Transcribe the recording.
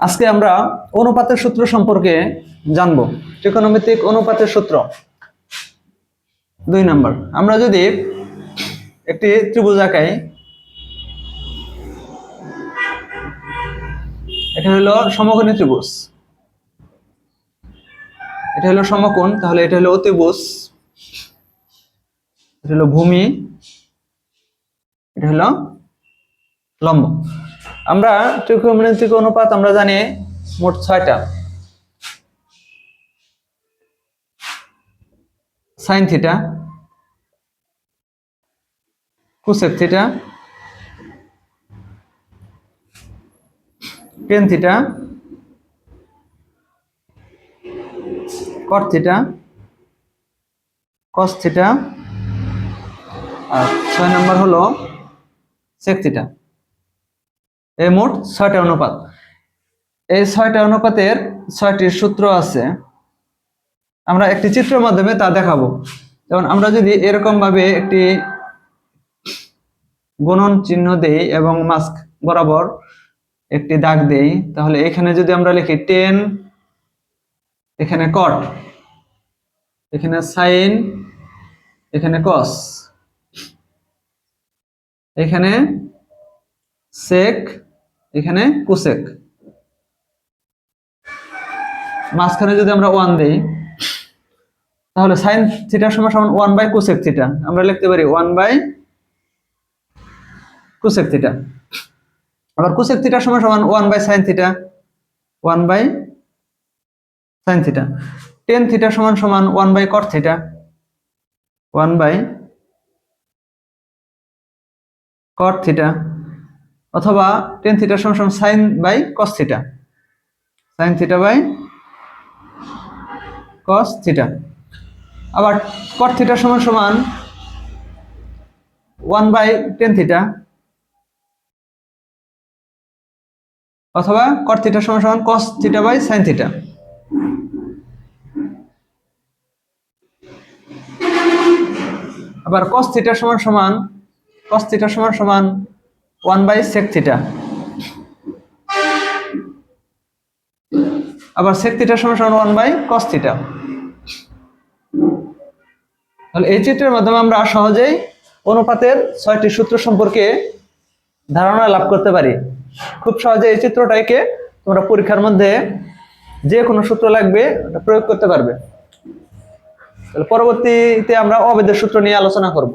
আজকে আমরা অনুপাতের সূত্র সম্পর্কে জানব। ত্রিকোণমিতিক অনুপাতের সূত্র। দুই নাম্বার। আমরা যদি একটি ত্রিভুজ আঁকাই, এটা হলো সমকোণী ত্রিভুজ। এটা হলো সমকোণ, তাহলে এটা হলো অতিভুজ। এটা হলো ভূমি। এটা হলো লম্ব। আমরা ত্রিকোণমিতিক অনুপাত আমরা জানি মোট ছয়টা। Sine theta cosec theta tan theta cot theta cos theta আর ছয় নম্বর হলো সেক থিটা এই মোট ছয়টা অনুপাত। এই ছয়টা অনুপাতের ছয়টি সূত্র আছে। আমরা একটি চিত্রের মাধ্যমে তা দেখাবো। যেমন আমরা যদি এরকম ভাবে একটি গুণন চিহ্ন দেই এবং মাস্ক বরাবর একটি দাগ দেই, তাহলে এখানে যদি আমরা লিখি টেন এখানে কট এখানে সাইন এখানে কস এখানে সেক, এখানে কুসেক। মাঝখানে যদি আমরা ওয়ান দেই, তাহলে সাইন থিটার সময় সমান ওয়ান বাই কুসেক থিটা আমরা লিখতে পারি ওয়ান বাই কুসেক থিটা আবার কুসেক থিটার সময় সমান one by sine theta one by sine theta tan theta সমান সমান one by cot theta one by cot theta অথবা টেন থিটার সমান সমান sine by cos theta sine theta by cos theta আবার কট থিটার সমান সমান ওয়ান বাই টেন থিটা অথবা কট থিটার সমান সমান cos theta by sine theta আবার কস থিটার সমান সমান কস থিটার সমান সমান ওয়ান বাই সেক থিটা আবার সেক থিটার সমান সমান ওয়ান বাই কস থিটা তাহলে এই চিত্রের মাধ্যমে আমরা সহজেই অনুপাতের ছয়টি সূত্র সম্পর্কে ধারণা লাভ করতে পারি। খুব সহজে এই চিত্রটাকে তোমরা পরীক্ষার মধ্যে যে কোনো সূত্র লাগবে প্রয়োগ করতে পারবে। তাহলে পরবর্তীতে আমরা অবেদের সূত্র নিয়ে আলোচনা করব।